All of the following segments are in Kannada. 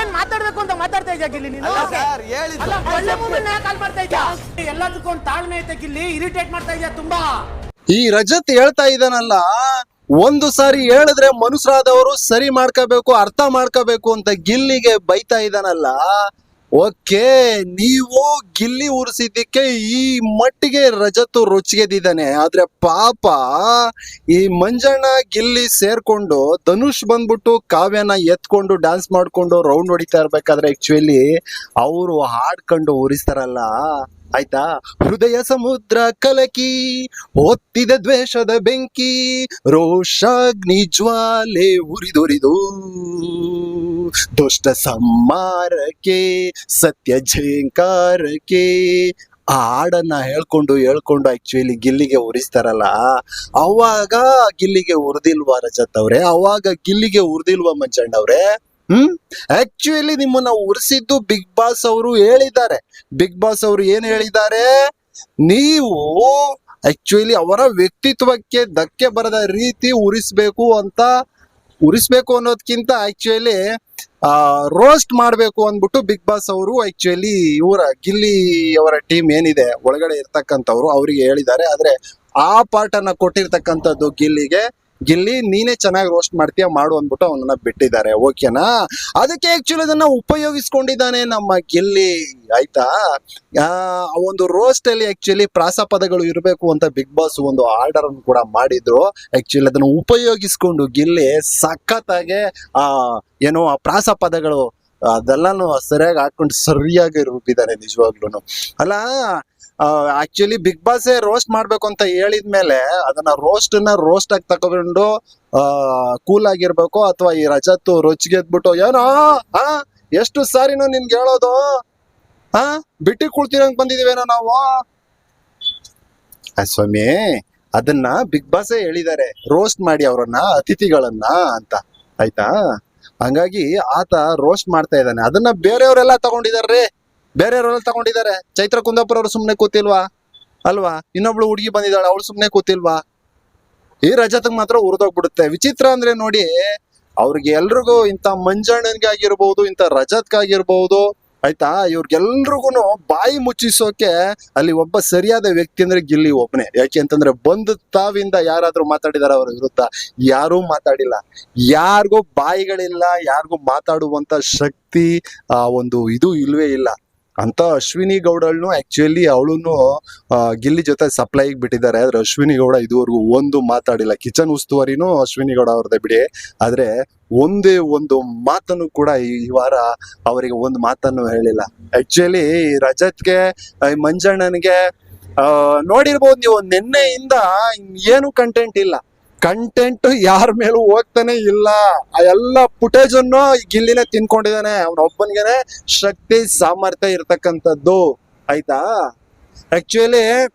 ಏನ್ ಮಾತಾಡ್ಬೇಕು ಅಂತ ಮಾತಾಡ್ತಾ ಇದ್ಯಾ ಗಿಲ್ಲಿ ನೀನು? ಅಲ್ಲ ಸರ್ ಒಳ್ಳೆ ಮೂಮೆಂಟ್ ಕಾಲ್ ಮಾಡ್ತಾ ಇದ್ಯಾ? ಎಲ್ಲದಕ್ಕೂ ಒಂದು ತಾಳ್ಮೆ ಐತೆ ಗಿಲ್ಲಿ ಇರಿಟೇಟ್ ಮಾಡ್ತಾ ಇದ್ಯಾ ತುಂಬಾ? ಈ ರಜತ್ ಹೇಳ್ತಾ ಇದ್ದಾನಲ್ಲ ಒಂದು ಸಾರಿ ಹೇಳಿದ್ರೆ ಮನುಷ್ಯರಾದವರು ಸರಿ ಮಾಡ್ಕೋಬೇಕು ಅರ್ಥ ಮಾಡ್ಕೋಬೇಕು ಅಂತ ಗಿಲ್ಲಿಗೆ ಬೈತಾ ಇದ್ದಾನಲ್ಲ ಓಕೆ, ನೀವು ಗಿಲ್ಲಿ ಉರಿಸಿದ್ದಕ್ಕೆ ಈ ಮಟ್ಟಿಗೆ ರಜತು ರುಚಿಗೆದಿದ್ದಾನೆ. ಆದ್ರೆ ಪಾಪ, ಈ ಮಂಜಣ್ಣ ಗಿಲ್ಲಿ ಸೇರ್ಕೊಂಡು ಧನುಷ್ ಬಂದ್ಬಿಟ್ಟು ಕಾವ್ಯನ ಎತ್ಕೊಂಡು ಡ್ಯಾನ್ಸ್ ಮಾಡ್ಕೊಂಡು ರೌಂಡ್ ಹೊಡಿತಾ ಇರ್ಬೇಕಾದ್ರೆ ಆಕ್ಚುಲಿ ಅವರು ಹಾಡ್ಕೊಂಡು ಉರಿಸ್ತಾರಲ್ಲ. ಆಯ್ತಾ? ಹೃದಯ ಸಮುದ್ರ ಕಲಕಿ ಒತ್ತಿದ ದ್ವೇಷದ ಬೆಂಕಿ, ರೋಷಾಗ್ನಿ ಜ್ವಾಲೆ ಉರಿದುರಿದು. ದುಷ್ಟ ಸಂಹಾರಕ್ಕೆ, ಸತ್ಯ ಝೇಂಕಾರಕ್ಕೆ ಆ ಹಾಡನ್ನ ಹೇಳ್ಕೊಂಡು ಹೇಳ್ಕೊಂಡು ಆಕ್ಚುಲಿ ಗಿಲ್ಲಿಗೆ ಉರಿಸ್ತಾರಲ್ಲ, ಅವಾಗ ಗಿಲ್ಲಿಗೆ ಉರ್ದಿಲ್ವಾ ರಜತ್ ಅವ್ರೆ? ಅವಾಗ ಗಿಲ್ಲಿಗೆ ಉರ್ದಿಲ್ವಾ ಮಂಜಣ್ಣವ್ರೆ? ಹ್ಮ್? ಆಕ್ಚುಲಿ ನಿಮ್ಮನ್ನ ಉರಿಸಿದ್ದು ಬಿಗ್ ಬಾಸ್ ಅವರು ಹೇಳಿದ್ದಾರೆ. ಬಿಗ್ ಬಾಸ್ ಅವರು ಏನ್ ಹೇಳಿದ್ದಾರೆ? ನೀವು ಆಕ್ಚುಲಿ ಅವರ ವ್ಯಕ್ತಿತ್ವಕ್ಕೆ ಧಕ್ಕೆ ಬರದ ರೀತಿ ಉರಿಸ್ಬೇಕು ಅಂತ, ಉರಿಸ್ಬೇಕು ಅನ್ನೋದ್ಕಿಂತ ಆಕ್ಚುಲಿ ರೋಸ್ಟ್ ಮಾಡ್ಬೇಕು ಅಂದ್ಬಿಟ್ಟು ಬಿಗ್ ಬಾಸ್ ಅವರು ಆಕ್ಚುಲಿ ಇವರ ಗಿಲ್ಲಿ ಅವರ ಟೀಮ್ ಏನಿದೆ, ಒಳಗಡೆ ಇರ್ತಕ್ಕಂಥವ್ರು ಅವರಿಗೆ ಹೇಳಿದ್ದಾರೆ. ಆದ್ರೆ ಆ ಅನ್ನ ಕೊಟ್ಟಿರ್ತಕ್ಕಂಥದ್ದು ಗಿಲ್ಲಿಗೆ ಗಿಲ್ಲಿ, ನೀನೇ ಚೆನ್ನಾಗಿ ರೋಸ್ಟ್ ಮಾಡ್ತೀಯ? ಮಾಡು ಅಂದ್ಬಿಟ್ಟು ಅವನನ್ನ ಬಿಟ್ಟಿದ್ದಾರೆ. ಓಕೆನಾ? ಅದಕ್ಕೆ ಆಕ್ಚುಲಿ ಅದನ್ನ ಉಪಯೋಗಿಸ್ಕೊಂಡಿದ್ದಾನೆ ನಮ್ಮ ಗಿಲ್ಲಿ. ಆಯ್ತಾ? ಒಂದು ರೋಸ್ಟ್ ಅಲ್ಲಿ ಆಕ್ಚುಲಿ ಪ್ರಾಸಪದಗಳು ಇರಬೇಕು ಅಂತ ಬಿಗ್ ಬಾಸ್ ಒಂದು ಆರ್ಡರ್ ಅನ್ನು ಕೂಡ ಮಾಡಿದ್ರು. ಆಕ್ಚುಲಿ ಅದನ್ನು ಉಪಯೋಗಿಸ್ಕೊಂಡು ಗಿಲ್ಲಿ ಸಖತ್ತಾಗೆ, ಆ, ಏನು ಆ ಪ್ರಾಸಪದಗಳು ಅದೆಲ್ಲಾನು ಸರಿಯಾಗಿ ಹಾಕೊಂಡು ಸರಿಯಾಗಿ ರೂಪಿದ್ದಾರೆ ನಿಜವಾಗ್ಲೂ ಅಲ್ಲ ಆಕ್ಚುಲಿ ಬಿಗ್ ಬಾಸ್ ರೋಸ್ಟ್ ಮಾಡ್ಬೇಕು ಅಂತ ಹೇಳಿದ್ಮೇಲೆ ಅದನ್ನ ರೋಸ್ಟ್ನ ರೋಸ್ಟ್ ಆಗಿ ತಗೊಂಡು ಕೂಲ್ ಆಗಿರ್ಬೇಕು ಅಥವಾ ಈ ರಜತ್ತು ರೊಚ್ಚಿಗೆದ್ಬಿಟ್ಟು ಏನೋ, ಆ, ಎಷ್ಟು ಸಾರಿನೂ ನಿನ್ಗೆ ಹೇಳೋದು? ಆ, ಬಿಟ್ಟಿ ಕುಳ್ತಿರಂಗ್ ಬಂದಿದೀವೇನೋ ನಾವು? ಸ್ವಾಮಿ, ಅದನ್ನ ಬಿಗ್ ಬಾಸ್ ಹೇಳಿದ್ದಾರೆ ರೋಸ್ಟ್ ಮಾಡಿ ಅವರನ್ನ, ಅತಿಥಿಗಳನ್ನ ಅಂತ. ಆಯ್ತಾ? ಹಂಗಾಗಿ ಆತ ರೋಸ್ಟ್ ಮಾಡ್ತಾ ಇದ್ದಾನೆ. ಅದನ್ನ ಬೇರೆಯವರೆಲ್ಲ ತಗೊಂಡಿದಾರ್ರಿ. ಬೇರೆಯವರೆಲ್ಲ ತಗೊಂಡಿದ್ದಾರೆ ಚೈತ್ರ ಕುಂದಾಪುರ ಅವರು ಸುಮ್ನೆ ಕೂತಿಲ್ವಾ? ಅಲ್ವಾ? ಇನ್ನೊಬ್ಳು ಹುಡುಗಿ ಬಂದಿದ್ದಾಳೆ, ಅವಳು ಸುಮ್ನೆ ಕೂತಿಲ್ವಾ? ಈ ರಜತಗ್ ಮಾತ್ರ ಉರಿದೋಗ್ಬಿಡುತ್ತೆ ವಿಚಿತ್ರ ಅಂದ್ರೆ ನೋಡಿ, ಅವ್ರಿಗೆ ಎಲ್ರಿಗೂ ಇಂಥ ಮಂಜಣ್ಣನ್ಗೆ ಆಗಿರ್ಬಹುದು ಇಂಥ ರಜತ್ಗಾಗಿರ್ಬಹುದು ಆಯ್ತಾ? ಇವ್ರಿಗೆಲ್ರಿಗೂ ಬಾಯಿ ಮುಚ್ಚಿಸೋಕೆ ಅಲ್ಲಿ ಒಬ್ಬ ಸರಿಯಾದ ವ್ಯಕ್ತಿ ಅಂದ್ರೆ ಗಿಲ್ಲಿ ಒಬ್ಬನೇ ಯಾಕೆ ಅಂತಂದ್ರೆ ಬಂದ ತಾವಿಂದ ಯಾರಾದ್ರೂ ಮಾತಾಡಿದಾರ ಅವ್ರ ವಿರುದ್ಧ. ಯಾರೂ ಮಾತಾಡಿಲ್ಲ. ಯಾರಿಗೂ ಬಾಯಿಗಳಿಲ್ಲ, ಯಾರಿಗೂ ಮಾತಾಡುವಂತ ಶಕ್ತಿ, ಆ, ಒಂದು ಇದು ಇಲ್ವೇ ಇಲ್ಲ. ಅಂತ ಅಶ್ವಿನಿ ಗೌಡಳ್ನು ಆಕ್ಚುಲಿ ಅವಳನ್ನು ಗಿಲ್ಲಿ ಜೊತೆ ಸಪ್ಲೈಗೆ ಬಿಟ್ಟಿದ್ದಾರೆ. ಆದ್ರೆ ಅಶ್ವಿನಿ ಗೌಡ ಇದುವರೆಗೂ ಒಂದು ಮಾತಾಡಿಲ್ಲ. ಕಿಚನ್ ಉಸ್ತುವಾರಿನೂ ಅಶ್ವಿನಿ ಗೌಡ ಅವ್ರದ್ದೇ ಬಿಡಿ. ಆದ್ರೆ ಒಂದೇ ಒಂದು ಮಾತನ್ನು ಕೂಡ ಈ ವಾರ ಅವರಿಗೆ ಒಂದು ಮಾತನ್ನು ಹೇಳಿಲ್ಲ. ಆಕ್ಚುಲಿ ರಜತ್ಗೆ ಮಂಜಣ್ಣನಿಗೆ ನೋಡಿರ್ಬೋದು ನೀವು, ನಿನ್ನೆಯಿಂದ ಏನು ಕಂಟೆಂಟ್ ಇಲ್ಲ. ಕಂಟೆಂಟ್ ಯಾರ ಮೇಲೂ ಹೋಗ್ತಾನೆ ಇಲ್ಲ. ಆ ಎಲ್ಲ ಫುಟೇಜ್ ಅನ್ನು ಗಿಲ್ಲಿನೇ ತಿನ್ಕೊಂಡಿದ್ದಾನೆ. ಅವನೊಬ್ಬನಿಗೆ ಶಕ್ತಿ, ಸಾಮರ್ಥ್ಯ ಇರ್ತಕ್ಕಂಥದ್ದು. ಆಯ್ತಾ? ಆಕ್ಚುಲಿ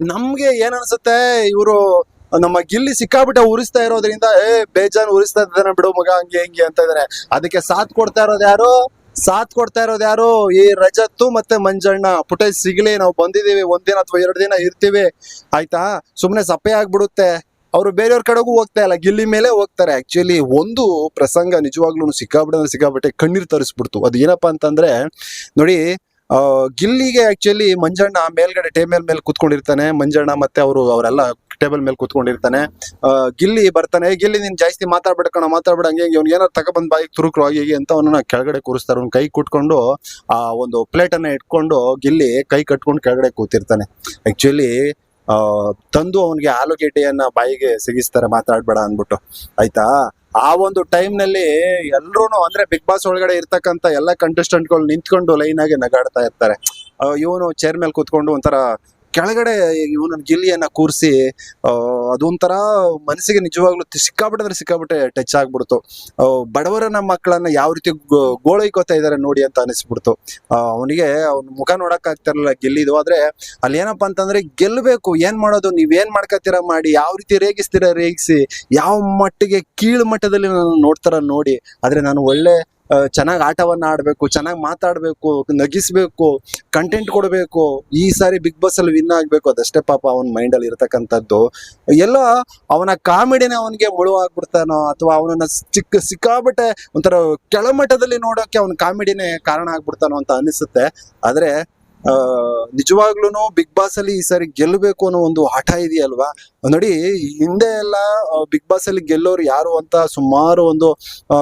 ನಮ್ಗೆ ಏನ್ ಅನ್ಸುತ್ತೆ ಇವರು ನಮ್ಮ ಗಿಲ್ಲಿ ಸಿಕ್ಕಾಬಿಟ್ಟೆ ಉರಿಸ್ತಾ ಇರೋದ್ರಿಂದ, ಏ, ಬೇಜಾನ್ ಉರಿಸ್ತಾ ಇದ್ದಾನೆ ಬಿಡು ಮಗ, ಹಂಗೆ ಹಿಂಗೆ ಅಂತ ಇದಾರೆ. ಅದಕ್ಕೆ ಸಾಥ್ ಕೊಡ್ತಾ ಇರೋದು ಯಾರು? ಸಾಥ್ ಕೊಡ್ತಾ ಇರೋದು ಯಾರು? ಈ ರಜತ್ತು ಮತ್ತೆ ಮಂಜಣ್ಣ. ಪುಟೇಜ್ ಸಿಗ್ಲಿ, ನಾವು ಬಂದಿದೀವಿ ಒಂದಿನ ಅಥವಾ ಎರಡು ದಿನ ಇರ್ತೀವಿ. ಆಯ್ತಾ? ಸುಮ್ಮನೆ ಸಪ್ಪೆ ಆಗ್ಬಿಡುತ್ತೆ. ಅವರು ಬೇರೆಯವ್ರ ಕಡೆಗೂ ಹೋಗ್ತಾ ಇಲ್ಲ. ಗಿಲ್ಲಿ ಮೇಲೆ ಹೋಗ್ತಾರೆ. ಆಕ್ಚುಲಿ ಒಂದು ಪ್ರಸಂಗ ನಿಜವಾಗ್ಲೂ ಸಿಕ್ಕಾಬಿಟ್ಟೆ ಸಿಕ್ಕಾಬಿಟ್ಟೆ ಕಣ್ಣೀರು ತರಿಸ್ಬಿಡ್ತು. ಅದು ಏನಪ್ಪಾ ಅಂತಂದ್ರೆ ನೋಡಿ ಗಿಲ್ಲಿಗೆ ಆಕ್ಚುಲಿ ಮಂಜಣ್ಣ ಮೇಲ್ಗಡೆ ಟೇಬಲ್ ಮೇಲೆ ಕುತ್ಕೊಂಡಿರ್ತಾನೆ. ಮಂಜಣ್ಣ ಮತ್ತೆ ಅವರು ಅವರೆಲ್ಲ ಟೇಬಲ್ ಮೇಲೆ ಕುತ್ಕೊಂಡಿರ್ತಾನೆ. ಗಿಲ್ಲಿ ಬರ್ತಾನೆ "ಏ, ಗಿಲ್ಲಿ ನೀನ್ ಜಾಸ್ತಿ ಮಾತಾಡ್ಬೇಡ ಕಣ ಮಾತಾಡ್ಬೇಡ ಹಂಗೆ ಅವ್ನಿಗೆ ಏನಾರು ತಗೊಬಂದ್ ಬಾಯಿಗೆ ತುರುಕ್ರು ಆಗಿ ಹೀಗೆ ಅಂತ ಅವನನ್ನ ಕೆಳಗಡೆ ಕೂರಿಸ್ತಾರೆ. ಅವ್ನ ಕೈ ಕುಟ್ಕೊಂಡು ಆ ಒಂದು ಪ್ಲೇಟ್ ಅನ್ನ ಇಟ್ಕೊಂಡು ಗಿಲ್ಲಿ ಕೈ ಕಟ್ಕೊಂಡು ಕೆಳಗಡೆ ಕೂತಿರ್ತಾನೆ. ಆಕ್ಚುಲಿ ತಂದು ಅವನಿಗೆ ಆಲೂಗೆಡ್ಡೆಯನ್ನ ಬಾಯಿಗೆ ಸಿಗಿಸ್ತಾರೆ, ಮಾತಾಡ್ಬೇಡ ಅಂದ್ಬಿಟ್ಟು. ಆಯ್ತಾ? ಆ ಒಂದು ಟೈಮ್ನಲ್ಲಿ ಎಲ್ರು ಅಂದ್ರೆ ಬಿಗ್ ಬಾಸ್ ಒಳಗಡೆ ಇರ್ತಕ್ಕಂತ ಎಲ್ಲ ಕಂಟೆಸ್ಟೆಂಟ್ಗಳು ನಿಂತ್ಕೊಂಡು ಲೈನ್ ಆಗಿ ನಗಾಡ್ತಾ ಇರ್ತಾರೆ. ಇವನು ಚೇರ್ ಮೇಲೆ ಕೂತ್ಕೊಂಡು ಒಂಥರ ಕೆಳಗಡೆ ಇವನ ಗಿಲ್ಲಿಯನ್ನ ಕೂರಿಸಿ ಅದೊಂಥರ ಮನಸ್ಸಿಗೆ ನಿಜವಾಗ್ಲೂ ಸಿಕ್ಕಾಬಿಟ್ಟೆ ಅಂದ್ರೆ ಸಿಕ್ಕಾಬಿಟ್ಟೆ ಟಚ್ ಆಗ್ಬಿಡ್ತು. ಬಡವರನ್ನ ಮಕ್ಕಳನ್ನ ಯಾವ ರೀತಿ ಗೋಳೈಕೋತಾ ಇದಾರೆ ನೋಡಿ ಅಂತ ಅನಿಸ್ಬಿಡ್ತು. ಅವನಿಗೆ ಅವ್ನ ಮುಖ ನೋಡಕ್ ಆಗ್ತಿರಲಿಲ್ಲ ಗೆಲ್ಲಿದು ಆದ್ರೆ ಅಲ್ಲಿ ಏನಪ್ಪಾ ಅಂತಂದ್ರೆ ಗೆಲ್ಲಬೇಕು ಏನ್ ಮಾಡೋದು ನೀವ್ ಏನ್ ಮಾಡ್ಕೊತೀರಾ ಮಾಡಿ, ಯಾವ ರೀತಿ ರೇಗಿಸ್ತೀರ, ರೇಗಿಸಿ, ಯಾವ ಮಟ್ಟಿಗೆ ಕೀಳು ಮಟ್ಟದಲ್ಲಿ ನಾನು ನೋಡ್ತಾರ ನೋಡಿ. ಆದ್ರೆ ನಾನು ಒಳ್ಳೆ ಚೆನ್ನಾಗಿ ಆಟವನ್ನು ಆಡಬೇಕು, ಚೆನ್ನಾಗಿ ಮಾತಾಡಬೇಕು, ನಗಿಸ್ಬೇಕು ಕಂಟೆಂಟ್ ಕೊಡಬೇಕು, ಈ ಸಾರಿ ಬಿಗ್ ಬಾಸ್ ಅಲ್ಲಿ ವಿನ್ ಆಗ್ಬೇಕು ಅದಷ್ಟೇ ಪಾಪ ಅವನ ಮೈಂಡ್ ಅಲ್ಲಿ ಇರತಕ್ಕಂಥದ್ದು. ಎಲ್ಲ ಅವನ ಕಾಮಿಡಿನೇ ಅವನಿಗೆ ಮುಳು ಆಗ್ಬಿಡ್ತಾನೋ ಅಥವಾ ಅವನನ್ನ ಚಿಕ್ಕ ಸಿಕ್ಕಾಬಟ್ಟೆ ಒಂಥರ ಕೆಳಮಟ್ಟದಲ್ಲಿ ನೋಡೋಕೆ ಅವನ ಕಾಮಿಡಿನೇ ಕಾರಣ ಆಗ್ಬಿಡ್ತಾನೋ ಅಂತ ಅನಿಸುತ್ತೆ. ಆದ್ರೆ ನಿಜವಾಗ್ಲೂ ಬಿಗ್ ಬಾಸ್ ಅಲ್ಲಿ ಈ ಸಾರಿ ಗೆಲ್ಲಬೇಕು ಅನ್ನೋ ಒಂದು ಹಠ ಇದೆಯಲ್ವಾ? ನೋಡಿ, ಹಿಂದೆ ಎಲ್ಲ ಬಿಗ್ ಬಾಸ್ ಅಲ್ಲಿ ಗೆಲ್ಲೋರು ಯಾರು ಅಂತ ಸುಮಾರು ಒಂದು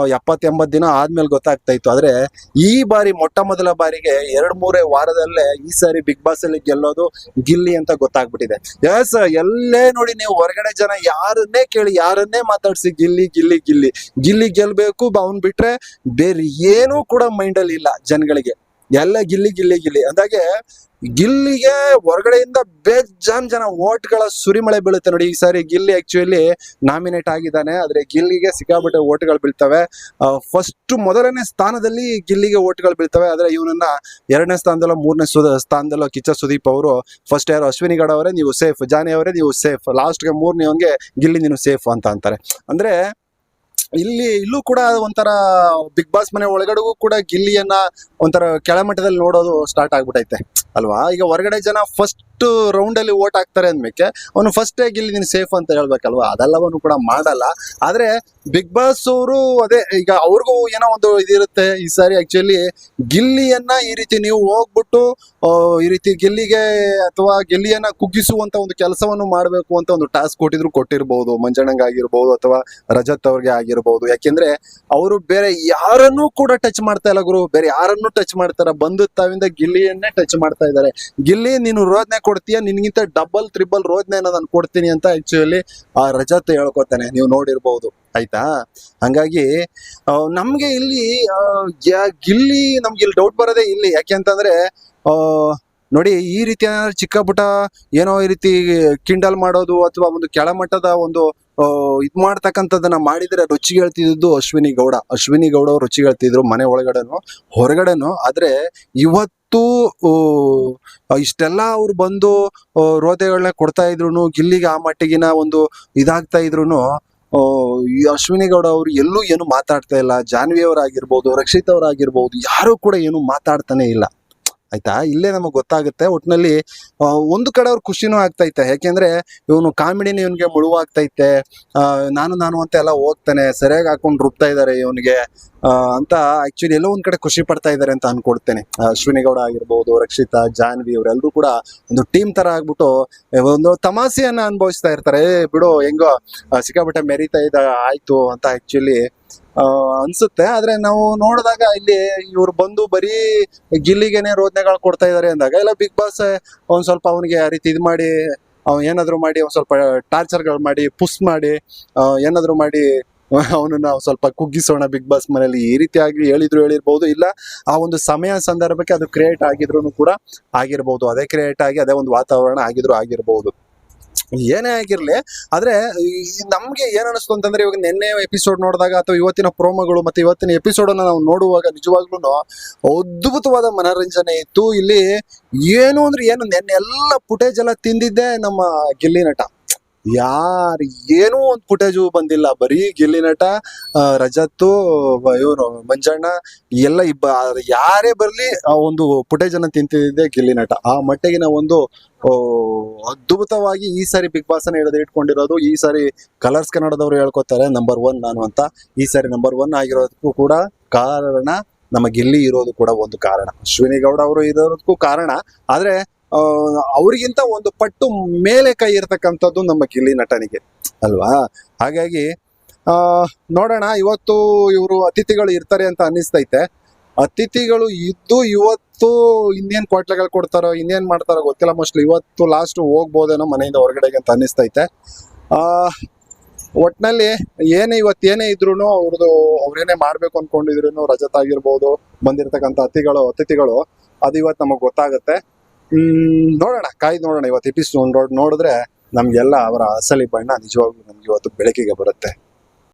ಎಪ್ಪತ್ ಎಂಬತ್ ದಿನ ಆದ್ಮೇಲೆ ಗೊತ್ತಾಗ್ತಾ ಇತ್ತು. ಆದ್ರೆ, ಈ ಬಾರಿ ಮೊಟ್ಟ ಮೊದಲ ಬಾರಿಗೆ ಎರಡ್ ಮೂರೇ ವಾರದಲ್ಲೇ ಈ ಸಾರಿ ಬಿಗ್ ಬಾಸ್ ಅಲ್ಲಿ ಗೆಲ್ಲೋದು ಗಿಲ್ಲಿ ಅಂತ ಗೊತ್ತಾಗ್ಬಿಟ್ಟಿದೆ. ಎಸ್ ಎಲ್ಲೇ ನೋಡಿ ನೀವು ಹೊರಗಡೆ ಜನ ಯಾರನ್ನೇ ಕೇಳಿ, ಯಾರನ್ನೇ ಮಾತಾಡ್ಸಿ ಗಿಲ್ಲಿ ಗಿಲ್ಲಿ ಗಿಲ್ಲಿ. ಗಿಲ್ಲಿ ಗೆಲ್ಬೇಕು, ಅವ್ನ್ ಬಿಟ್ರೆ ಬೇರೆ ಏನೂ ಕೂಡ ಮೈಂಡ್ ಅಲ್ಲಿ ಇಲ್ಲ ಜನಗಳಿಗೆ. ಎಲ್ಲ ಗಿಲ್ಲಿ ಗಿಲ್ಲಿ ಗಿಲ್ಲಿ. ಅಂದಾಗೆ ಗಿಲ್ಲಿಗೆ ಹೊರಗಡೆಯಿಂದ ಬೇಜಾನ್ ಜನ ಓಟ್ಗಳ ಸುರಿಮಳೆ ಬೀಳುತ್ತೆ ನೋಡಿ. ಈ ಸಾರಿ ಗಿಲ್ಲಿ ಆಕ್ಚುಲಿ ನಾಮಿನೇಟ್ ಆಗಿದ್ದಾನೆ. ಆದ್ರೆ ಗಿಲ್ಲಿಗೆ ಸಿಕ್ಕಾಪಟ್ಟೆ ಓಟ್ಗಳು ಬೀಳ್ತವೆ. ಫಸ್ಟ್ ಮೊದಲನೇ ಸ್ಥಾನದಲ್ಲಿ ಗಿಲ್ಲಿಗೆ ಓಟ್ಗಳು ಬೀಳ್ತವೆ. ಆದ್ರೆ ಇವನನ್ನ ಎರಡನೇ ಸ್ಥಾನದಲ್ಲೋ, ಮೂರನೇ ಸ್ಥಾನದಲ್ಲೋ ಕಿಚ್ಚ ಸುದೀಪ್ ಅವರು ಫಸ್ಟ್ ಯಾರು? ಅಶ್ವಿನಿ ಗೌಡ ಅವರೇ? ನೀವು ಸೇಫ್ ಜಾನಿ ಅವರೇ? ನೀವು ಸೇಫ್ ಲಾಸ್ಟ್ಗೆ ಅವಂಗೆ ಗಿಲ್ಲಿ ನೀನು ಸೇಫ್ ಅಂತ ಅಂತಾರೆ. ಅಂದ್ರೆ ಇಲ್ಲಿ ಇಲ್ಲೂ ಕೂಡ ಒಂಥರ ಬಿಗ್ ಬಾಸ್ ಮನೆ ಒಳಗಡೆಗೂ ಕೂಡ ಗಿಲ್ಲಿಯನ್ನ ಒಂಥರ ಕೆಳಮಟ್ಟದಲ್ಲಿ ನೋಡೋದು ಸ್ಟಾರ್ಟ್ ಆಗ್ಬಿಟ್ಟೈತೆ ಅಲ್ವಾ? ಈಗ ಹೊರಗಡೆ ಜನ ಫಸ್ಟ್ ರೌಂಡ್ ಅಲ್ಲಿ ಓಟ್ ಹಾಕ್ತಾರೆ ಅಂದ್ಮೇಲೆ ಅವನು ಫಸ್ಟ್ ಗಿಲ್ಲಿ ನೀನು ಸೇಫ್ ಅಂತ ಹೇಳ್ಬೇಕಲ್ವಾ? ಅದೆಲ್ಲವನ್ನು ಕೂಡ ಮಾಡಲ್ಲ. ಆದ್ರೆ ಬಿಗ್ ಬಾಸ್ ಅವರು ಅದೇ, ಈಗ ಅವ್ರಿಗೂ ಏನೋ ಒಂದು ಇದಿರುತ್ತೆ ಈ ಸಾರಿ ಆಕ್ಚುಲಿ ಗಿಲ್ಲಿಯನ್ನ ಈ ರೀತಿ ನೀವು ಹೋಗ್ಬಿಟ್ಟು ಈ ರೀತಿ ಗಿಲ್ಲಿಗೆ ಅಥವಾ ಗಿಲ್ಲಿಯನ್ನ ಕುಗ್ಗಿಸುವಂತ ಒಂದು ಕೆಲಸವನ್ನು ಮಾಡಬೇಕು ಅಂತ ಒಂದು ಟಾಸ್ಕ್ ಕೊಟ್ಟಿದ್ರು ಕೊಟ್ಟಿರ್ಬಹುದು ಮಂಜಣ್ಣಂಗ್ ಆಗಿರ್ಬಹುದು ಅಥವಾ ರಜತ್ ಅವ್ರಿಗೆ ಆಗಿರ್ಬಹುದು ಯಾಕೆಂದ್ರೆ ಅವರು ಬೇರೆ ಯಾರನ್ನೂ ಕೂಡ ಟಚ್ ಮಾಡ್ತಾ ಇಲ್ಲ ಗುರು. ಬೇರೆ ಯಾರನ್ನೂ ಟಚ್ ಮಾಡ್ತಾರ ಬಂದು ತಾವಿಂದ ಗಿಲ್ಲಿಯನ್ನೇ ಟಚ್ ಮಾಡ್ತಾ ಇದ್ದಾರೆ. ಗಿಲ್ಲಿ, ನೀನು ರೋಜನೆ ಕೊಡ್ತೀಯ? ನಿನ್ಗಿಂತ ಡಬಲ್ ತ್ರಿಬಲ್ ರೋಜ್ನೆ ನಾನು ಕೊಡ್ತೀನಿ ಅಂತ ಆಕ್ಚುಲಿ ಆ ರಜತ್ ಹೇಳ್ಕೊತಾನೆ. ನೀವು ನೋಡಿರ್ಬಹುದು ಆಯ್ತಾ? ಹಂಗಾಗಿ ನಮ್ಗೆ ಇಲ್ಲಿ ಗಿಲ್ಲಿ ನಮ್ಗೆ ಇಲ್ಲಿ ಡೌಟ್ ಬರೋದೇ ಇಲ್ಲಿ. ಯಾಕೆ ಅಂತಂದ್ರೆ ನೋಡಿ, ಈ ರೀತಿ ಏನಾದ್ರು ಚಿಕ್ಕ ಪುಟ ಏನೋ ಈ ರೀತಿ ಕಿಂಡಲ್ ಮಾಡೋದು ಅಥವಾ ಒಂದು ಕೆಳಮಟ್ಟದ ಒಂದು ಇದು ಇದ್ ಮಾಡ್ತಕ್ಕಂಥದ್ದನ್ನ ಮಾಡಿದ್ರೆ ರುಚಿ ಹೇಳ್ತಿದ್ದು ಅಶ್ವಿನಿ ಗೌಡ. ಅಶ್ವಿನಿ ಗೌಡ ರುಚಿ ಹೇಳ್ತಿದ್ರು ಮನೆ ಒಳಗಡೆನು, ಹೊರಗಡೆನು. ಆದ್ರೆ ಇವತ್ತು ಆ, ಇಷ್ಟೆಲ್ಲ ಅವ್ರು ಬಂದು ರೋದೆಗಳನ್ನ ಕೊಡ್ತಾ ಇದ್ರು ಗಿಲ್ಲಿಗೆ ಆ ಮಟ್ಟಿಗಿನ ಒಂದು ಇದಾಗ್ತಾ ಇದ್ರು ಈ ಅಶ್ವಿನಿ ಗೌಡ ಅವರು ಎಲ್ಲೂ ಏನು ಮಾತಾಡ್ತಾ ಇಲ್ಲ. ಜಾನ್ವಿ ಅವರಾಗಿರ್ಬೋದು ರಕ್ಷಿತ್ ಅವರಾಗಿರ್ಬೋದು ಯಾರು ಕೂಡ ಏನು ಮಾತಾಡ್ತಾನೆ ಇಲ್ಲ. ಆಯ್ತಾ? ಇಲ್ಲೇ ನಮಗೆ ಗೊತ್ತಾಗುತ್ತೆ. ಒಟ್ಟಿನಲ್ಲಿ ಒಂದು ಕಡೆ ಅವ್ರ ಖುಷಿನೂ ಆಗ್ತೈತೆ. ಯಾಕೆಂದ್ರೆ, ಇವನು ಕಾಮಿಡಿನ ಇವನ್ಗೆ ಮುಳುವಾಗ್ತೈತೆ. ನಾನು ನಾನು ಅಂತ ಎಲ್ಲ ಹೋಗ್ತಾನೆ. ಸರಿಯಾಗಿ ಹಾಕೊಂಡು ರುಬ್ತಾ ಇದ್ದಾರೆ ಇವನಿಗೆ. ಅಂತ ಆಕ್ಚುಲಿ ಎಲ್ಲೋ ಒಂದ್ ಕಡೆ ಖುಷಿ ಪಡ್ತಾ ಇದ್ದಾರೆ ಅಂತ ಅನ್ಕೊಡ್ತೇನೆ ಅಶ್ವಿನಿಗೌಡ ಅಶ್ವಿನಿ ಗೌಡ ಆಗಿರ್ಬೋದು, ರಕ್ಷಿತಾ ಜಾನ್ವಿ ಇವರೆಲ್ಲರೂ ಕೂಡ ಒಂದು ಟೀಮ್ ತರ ಆಗ್ಬಿಟ್ಟು ಒಂದು ತಮಾಸೆಯನ್ನ ಅನುಭವಿಸ್ತಾ ಇರ್ತಾರೆ. ಏ, ಬಿಡು, ಹೆಂಗೋ ಸಿಕ್ಕಾಪಟ್ಟೆ ಮೆರಿತಾ ಇದ್ದ, ಆಯ್ತು ಅಂತ ಆಕ್ಚುಲಿ ಅನ್ಸುತ್ತೆ. ಆದ್ರೆ ನಾವು ನೋಡಿದಾಗ ಇಲ್ಲಿ ಇವ್ರು ಬಂದು ಬರೀ ಗಿಲ್ಲಿಗೆನೆ ರೋದನೆಗಳು ಕೊಡ್ತಾ ಇದಾರೆ ಅಂದಾಗ, ಇಲ್ಲ ಬಿಗ್ ಬಾಸ್ ಒಂದ್ ಸ್ವಲ್ಪ ಅವನಿಗೆ ಆ ರೀತಿ ಇದು ಮಾಡಿ ಏನಾದ್ರು ಮಾಡಿ, ಒಂದ್ ಸ್ವಲ್ಪ ಟಾರ್ಚರ್ಗಳು ಮಾಡಿ ಪುಸ್ ಮಾಡಿ ಏನಾದ್ರು ಮಾಡಿ ಅವನನ್ನ ಸ್ವಲ್ಪ ಕುಗ್ಗಿಸೋಣ ಬಿಗ್ ಬಾಸ್ ಮನೆಯಲ್ಲಿ. ಈ ರೀತಿಯಾಗಿ ಹೇಳಿದ್ರು ಹೇಳಿರ್ಬೋದು, ಇಲ್ಲ ಆ ಒಂದು ಸಮಯ ಸಂದರ್ಭಕ್ಕೆ ಅದು ಕ್ರಿಯೇಟ್ ಆಗಿದ್ರು ಕೂಡ ಆಗಿರ್ಬೋದು. ಅದೇ ಕ್ರಿಯೇಟ್ ಆಗಿ ಅದೇ ಒಂದು ವಾತಾವರಣ ಆಗಿದ್ರು ಆಗಿರ್ಬೋದು. ಏನೇ ಆಗಿರ್ಲಿ, ಆದ್ರೆ ನಮಗೆ ಏನು ಅನಿಸ್ತು ಅಂತಂದ್ರೆ ಇವಾಗ ನಿನ್ನೆ ಎಪಿಸೋಡ್ ನೋಡಿದಾಗ ಅಥವಾ ಇವತ್ತಿನ ಪ್ರೋಮೋಗಳು ಮತ್ತೆ ಇವತ್ತಿನ ಎಪಿಸೋಡ್ ಅನ್ನ ನಾವು ನೋಡುವಾಗ ನಿಜವಾಗ್ಲೂ ಅದ್ಭುತವಾದ ಮನೋರಂಜನೆ ಇತ್ತು. ಇಲ್ಲಿ ಏನು ಅಂದ್ರೆ ಏನು, ನೆನ್ನೆ ಎಲ್ಲ ಫುಟೇಜ್ ಎಲ್ಲ ತಿಂದಿದ್ದೆ ನಮ್ಮ ಗಿಲ್ಲಿ ನಟ. ಯಾರು ಏನೂ ಒಂದು ಫುಟೇಜು ಬಂದಿಲ್ಲ. ಬರೀ ಗಿಲ್ಲಿ ನಟ ರಜತ್ತು ಇವರು, ಮಂಜಣ್ಣ, ಎಲ್ಲ ಇಬ್ಬ ಯಾರೇ ಬರಲಿ, ಆ, ಒಂದು ಫುಟೇಜ್ ಅನ್ನ ತಿಂತಿದ್ದೆ ಗಿಲ್ಲಿ ನಟ. ಆ ಮಟ್ಟಿಗಿನ ಒಂದು ಅದ್ಭುತವಾಗಿ ಈ ಸಾರಿ ಬಿಗ್ ಬಾಸ್ ಅನ್ನ ಹಿಡಿದು ಇಟ್ಕೊಂಡಿರೋದು, ಈ ಸಾರಿ ಕಲರ್ಸ್ ಕನ್ನಡದವರು ಹೇಳ್ಕೊತಾರೆ ನಂಬರ್ ಒನ್ ನಾನು ಅಂತ. ಈ ಸಾರಿ ನಂಬರ್ ಒನ್ ಆಗಿರೋದಕ್ಕೂ ಕೂಡ ಕಾರಣ ನಮ್ಮ ಗಿಲ್ಲಿ ಇರೋದು ಕೂಡ ಒಂದು ಕಾರಣ. ಅಶ್ವಿನಿ ಗೌಡ ಅವರು ಇರೋದಕ್ಕೂ ಕಾರಣ. ಆದ್ರೆ ಅವ್ರಿಗಿಂತ ಒಂದು ಪಟ್ಟು ಮೇಲೆ ಕೈ ಇರ್ತಕ್ಕಂಥದ್ದು ನಮ್ಮ ಕಿಲಿ ನಟನಿಗೆ, ಅಲ್ವಾ? ಹಾಗಾಗಿ ನೋಡೋಣ, ಇವತ್ತು ಇವರು ಅತಿಥಿಗಳು ಇರ್ತಾರೆ ಅಂತ ಅನ್ನಿಸ್ತೈತೆ. ಅತಿಥಿಗಳು ಇದ್ದು ಇವತ್ತು ಇನ್ನೇನ್ ಕ್ವಾಟ್ಲೆಗಳು ಕೊಡ್ತಾರೋ, ಇನ್ನೇನ್ ಮಾಡ್ತಾರೋ ಗೊತ್ತಿಲ್ಲ. ಮೋಸ್ಟ್ಲಿ ಇವತ್ತು ಲಾಸ್ಟ್ ಹೋಗ್ಬೋದೇನೋ ಮನೆಯಿಂದ ಹೊರಗಡೆಗೆ ಅಂತ ಅನ್ನಿಸ್ತೈತೆ. ಆ, ಒಟ್ನಲ್ಲಿ ಏನೇ ಇವತ್ತು ಏನೇ ಇದ್ರು ಅವ್ರದ್ದು ಅವ್ರೇನೇ ಮಾಡ್ಬೇಕು ಅನ್ಕೊಂಡಿದ್ರು ರಜತ್ ಆಗಿರ್ಬೋದು, ಬಂದಿರತಕ್ಕಂಥ ಅತಿಥಿಗಳು ಅತಿಥಿಗಳು, ಅದು ಇವತ್ತು ನಮಗ್ ಗೊತ್ತಾಗುತ್ತೆ. ನೋಡೋಣ. ಕಾಯ್ದು ನೋಡೋಣ. ಇವತ್ತು ಎಪಿಸೋಡ್ ನೋಡಿದ್ರೆ ನಮಗೆಲ್ಲ ಅವರ ಅಸಲಿ ಬಣ್ಣ ನಿಜವಾಗ್ಲೂ ನಮ್ಗೆ ಇವತ್ತು ಬೆಳಕಿಗೆ ಬರುತ್ತೆ.